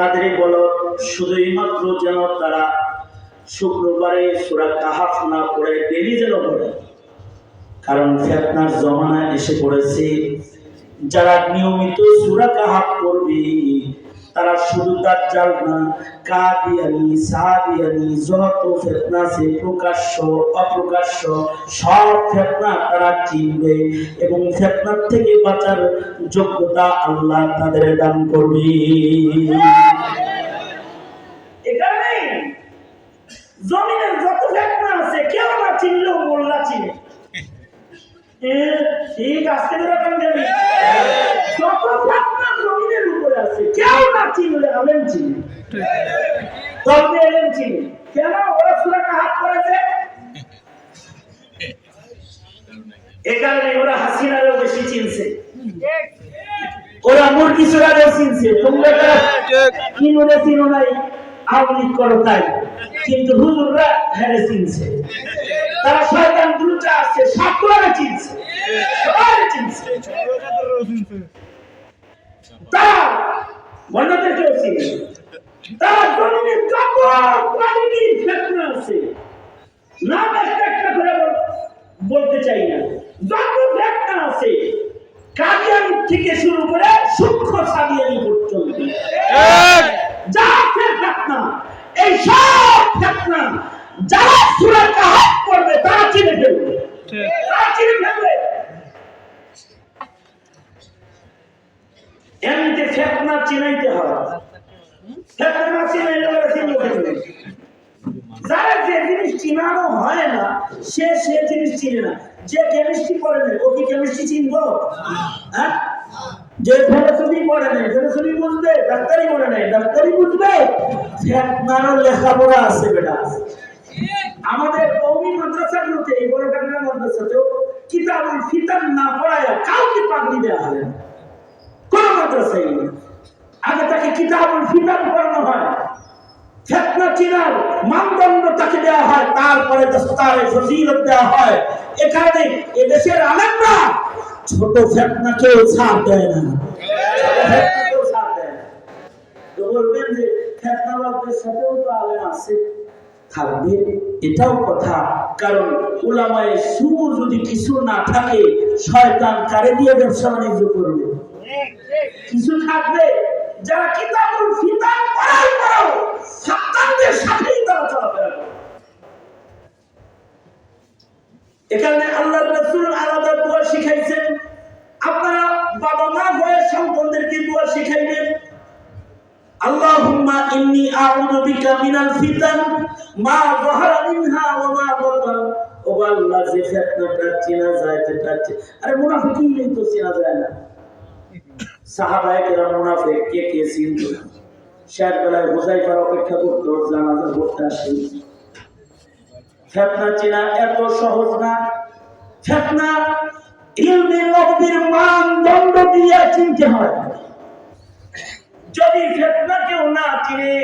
তাদের বল, শুধুই মাত্র যেন তারা শুক্রবারে সুরা কাহাফ না পড়ে ডেলি যেন পড়ে কারণ ফেতনার জমানা এসে পড়েছে, যারা নিয়মিত সুরা কাহাফ পড়বে তারা শুধু দাজ্জাল না কাদিয়ানি সাদিয়ানি যত ফেতনা আছে প্রকাশ্য অপ্রকাশ্য সব ফেতনা তারা চিনবে এবং ফেতনার থেকে বাঁচার যোগ্যতা আল্লাহ তাদের দান করবে। জমিনের যত ফেতনা আছে কেউ না চিনলেও মোল্লা চিনে। এ, ঠিক আজকে ধরে কেন যাবি যত ফেতনা জমিনের উপরে আছে কেউ না কেন ওরা করেছে? এ কারণে ওরা হাসিনারও বেশি চিনছে। ওরা মুরগি চিনছে। তোমরা চিনো নাই, আওয়ামী করো তাই। কিন্তু হুজুররা হেরে চিনছে। তারা শয়তান দুটা আছে চিনছে সবাই চিনছে তারা বন্যদেরকেও চিনে তারা জমিনে যত কোয়ালিটির ফেতনা আছে নাম একটা একটা করে বল- বলতে চাই না। যত ফেতনা আছে কাদিয়ানি থেকে শুরু করে সূক্ষ্ম সাদিয়ানি পর্যন্ত। যা আছে ফেতনা এই সব ফেতনা যারা সুরা কাহাত করবে তারা চিনে ফেলবে। তারা চিনে ফেলবে। এমনিতে ফেতনা চিনাইতে হয়। ফেতনা চিনাইলে চিনে ফেলবে যারা যে জিনিস চিনানো হয় না, সে সে জিনিস চিনে না। যে কেমিস্ট্রি পড়ে নেই ও কি কেমিস্ট্রি চিনবো? হ্যাঁ? যে ফিলোসফি পড়ে নেই ফিলোসফি বুঝবে ডাক্তারি পড়ে নেই ডাক্তারি বুঝবে ফেতনারও লেখাপড়া আছে বেটা। আমাদের কৌমি মাদ্রাসাগুলোতে এই বড় কাটার মাদ্রাসাতেও কিতাবুল ফিতান না পড়ায় কাউকে পাগড়ি দেওয়া হয় কোন মাদ্রাসায় আগে তাকে কিতাবুল ফিতান পড়ানো হয়। চিনার মানদণ্ড তাকে দেওয়া হয়, তারপরে ফজিলত দেওয়া হয়। এ কারণে এদেশের আলেমরা ছোট ফেতনাকেও ছাড় দেয় না। এটাও কথা। কারণ উলামায়ে সু যদি কিছু না থাকে, শয়তান কারে দিয়ে ব্যবসা বাণিজ্য করবে? কিছু থাকবে? যারা কিতাবুল এখানে আল্লাহ রসুল আলাদা দোয়া শিখাইছেন। আপনারা বাবা মা হয়ে সন্তানদেরকে দোয়া শিখাইবেন? আল্লাহুম্মা ইন্নী আউযু বিকা মিনাল ফিতান, মা যাহারা মিনহা ওয়া মা বাতান ও আল্লাহ যে যায় যেটা আরে মুনাফিকই তো চেনা যায় না। সাহাবায়ে কেরাম মুনাফিক কে কে চিনত শেষ বেলায় হুজাইফার অপেক্ষা করতো, জানাজা পড়তে আসে। ফেতনা চেনা এত সহজ না। ফেতনা ইলমে নবীর মানদণ্ড দিয়ে চিনতে হয়। যদি ফেতনা কেউ না চিনে,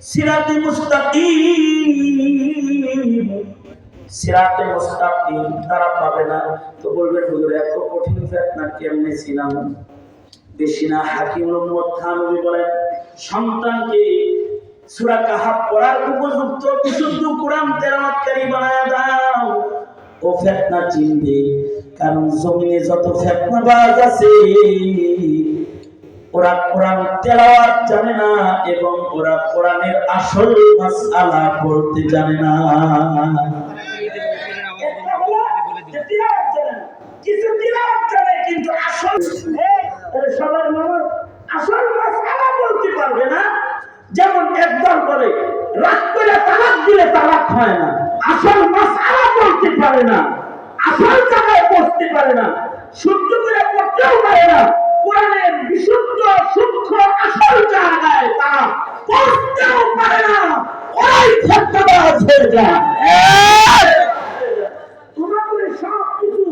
সিরাতে মুস্তাকিম। সিরাতে মুস্তাকিম তারা পাবে না। তো বলবেন, হুজুর, এত কঠিন ফেতনা কেমনে ছিলাম? বেশি না হাকিম মোহাম্মদ থানবী বলেন, সন্তানকে সূরা কাহাফ পড়ার উপযুক্ত বিশুদ্ধ কোরআন তেলাওয়াতকারী বানায় দাও। ও ফেতনা চিনবে, কারণ জমিনে যত ফেতনাবাজ আছে, ওরা কোরআন তেলাওয়াত জানে না এবং ওরা কোরআনের আসল মাসআলা পড়তে জানে না। কিন্তু আসল আসল মাসআলা বলতে পারবে না। যেমন একদল বলে, রাগ করে তালাক দিলে তালাক হয় না। আসল মাসআলা বলতে পারে না। আসল জায়গায় বসতে পারে না। শুদ্ধ করে পড়তেও পারে না। কোরআনের বিশুদ্ধ, সূক্ষ্ম, আসল জায়গায় তারা পড়তেও পারে না। ওরাই ফেতনাবাজ হয়ে যায়। তোমাদের সব কিছু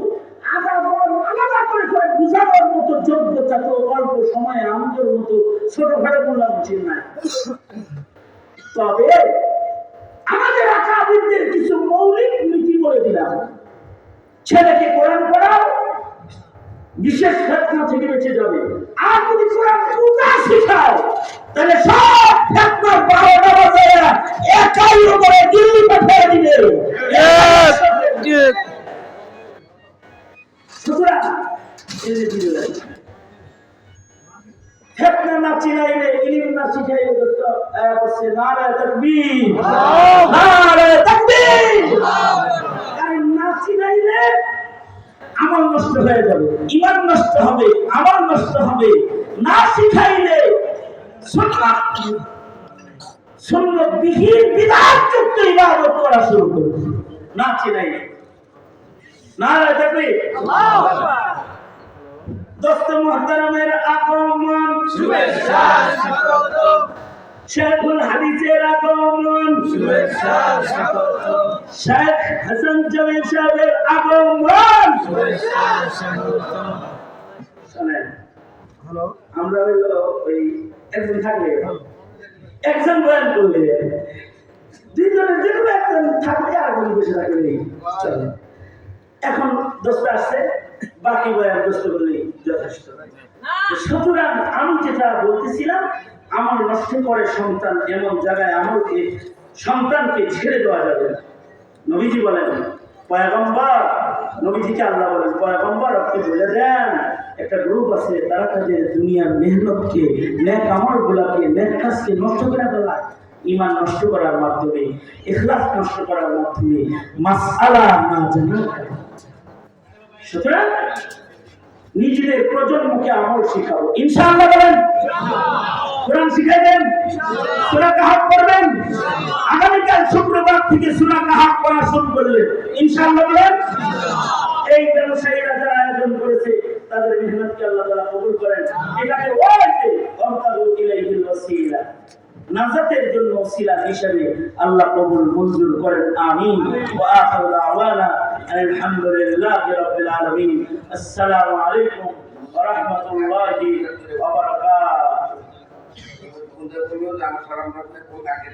আলাদা আলাদা করে করে বুঝানোর মতো যোগ্যতা তো অল্প সময়ে আমাদের মতো ছোটখাটো বললাম না তবে আমাদের আকাবিদদের কিছু মৌলিক নীতি বলে দিলাম। ছেলেকে কোরআন পড়াও, বিশেষ ফেতনা থেকে বেঁচে যাবে। আর যদি কোরআন পূজা তাহলে সব ফেতনার বসে নারে তাকবীর। নারে তাকবীর। কারণ না চিনাইলে আমল নষ্ট হয়ে যাবে ইমান নষ্ট হবে আমল নষ্ট হবে। না শিখাইলে সুন্নাত সুন্নত বিহীন বিধানযুক্ত ইবাদত করা শুরু করবে। না চিনাইলে নারে তাকবীর। দোস্ত মুহতারামের আগমন। শেখুল হাদিসের আগমন। শেখ হাসান জামিল সাহেবের আগমন। শোনেন আমরা হইল ওই একজন থাকলে একজন বয়ান করলে দুইজনের যে কোনো একজন থাকলে আরেকজন বসে থাকলে চলে এখন দোস্ত আসছে বাকি বয়ান দোস্ত করলেই যথেষ্ট। সুতরাং আমি যেটা বলতেছিলাম আমার নষ্ট করে সন্তান এমন জায়গায় আমলকে সন্তানকে ছেড়ে দেওয়া যাবে না। নবীজি বলেন, পয়গম্বর, নবীজিকে আল্লাহ বলেন, পয়গম্বর, আপনি বলে দেন, একটা গ্রুপ আছে তারা তাদের দুনিয়ার মেহনতকে ন্যাক আমল গুলাকে ন্যাক কাজকে নষ্ট করে ফেলায় ইমান নষ্ট করার মাধ্যমে, ইখলাস নষ্ট করার মাধ্যমে, মাসআলা না জানা সুতরাং নিজেদের প্রজন্মকে আমল শিখাবো। ইনশাআল্লাহ বলেন। কোরআন শিখাইবেন, সূরা কাহাফ করবেন আগামীকাল শুক্রবার থেকে সূরা কাহাফ পড়া শুরু করলেন ইনশাআল্লাহ বলেন, এই ব্যবসায়ীরা যারা আয়োজন করেছে, তাদের মেহনতকে আল্লাহ তাআলা কবুল করেন। এটাকে ওয়াইতে অর্থাৎ ইলাইহিল ওয়াসিলা। নাজাতের জন্য ওসিলা হিসেবে আল্লাহ কবুল, মঞ্জুর করেন। আমিন। ওয়া আখিরু দাওয়ানা আলহামদুলিল্লাহি রাব্বিল আলামিন। আসসালামু আলাইকুম ওয়া রাহমাতুল্লাহি ওয়া আমার সালাম রাখলে কোন আগে